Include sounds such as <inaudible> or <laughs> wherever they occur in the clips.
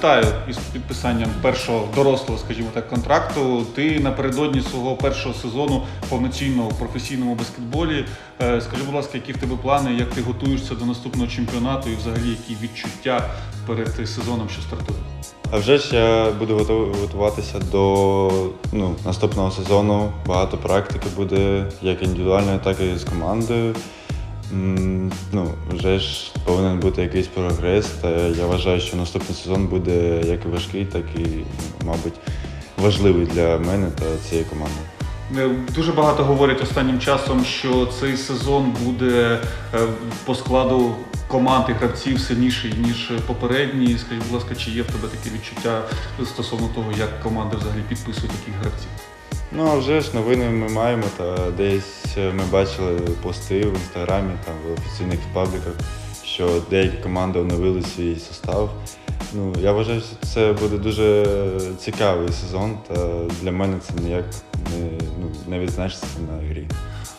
вітаю із підписанням першого дорослого, скажімо так, контракту. Ти напередодні свого першого сезону повноцінного в професійному баскетболі. Е, Скажи, будь ласка, які в тебе плани, як ти готуєшся до наступного чемпіонату і взагалі які відчуття перед сезоном, що стартує? А вже ж я буду готуватися до ну, наступного сезону. Багато практики буде як індивідуальної, так і з командою. Ну, вже ж повинен бути якийсь прогрес. Та я вважаю, що наступний сезон буде як і важкий, так і, ну, мабуть, важливий для мене та цієї команди. Е, Дуже багато говорять останнім часом, що цей сезон буде е, по складу команд і гравців сильніший ніж попередній. Скажіть, будь ласка, чи є в тебе таке відчуття стосовно того, як команди взагалі підписують таких гравців? Ну, а вже ж новини ми маємо, та десь ми бачили пости в інстаграмі, там в офіційних пабліках, що деякі команди оновили свій состав. Ну, я вважаю, що це буде дуже цікавий сезон, та для мене це ніяк не, ну, не відзначиться на грі.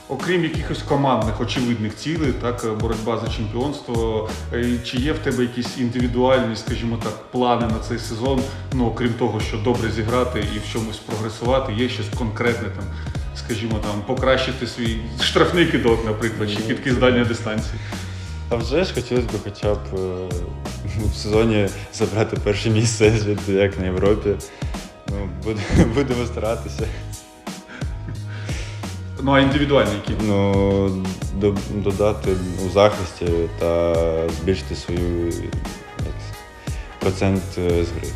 Окрім якихось командних очевидних цілей, так боротьба за чемпіонство. е, Чи є в тебе якісь індивідуальні, скажімо так, плани на цей сезон? Ну окрім того, що добре зіграти і в чомусь прогресувати, є щось конкретне там, скажімо, там покращити свій штрафний кидок, наприклад, чи кидки з дальньої дистанції. А вже ж хотілося б хоча б е, в сезоні забрати перше місце як на Європі. Ну, будемо <laughs> старатися. Ну а індивідуальні які? Ну, до- додати у захисті та збільшити свою як, процент е, з гри.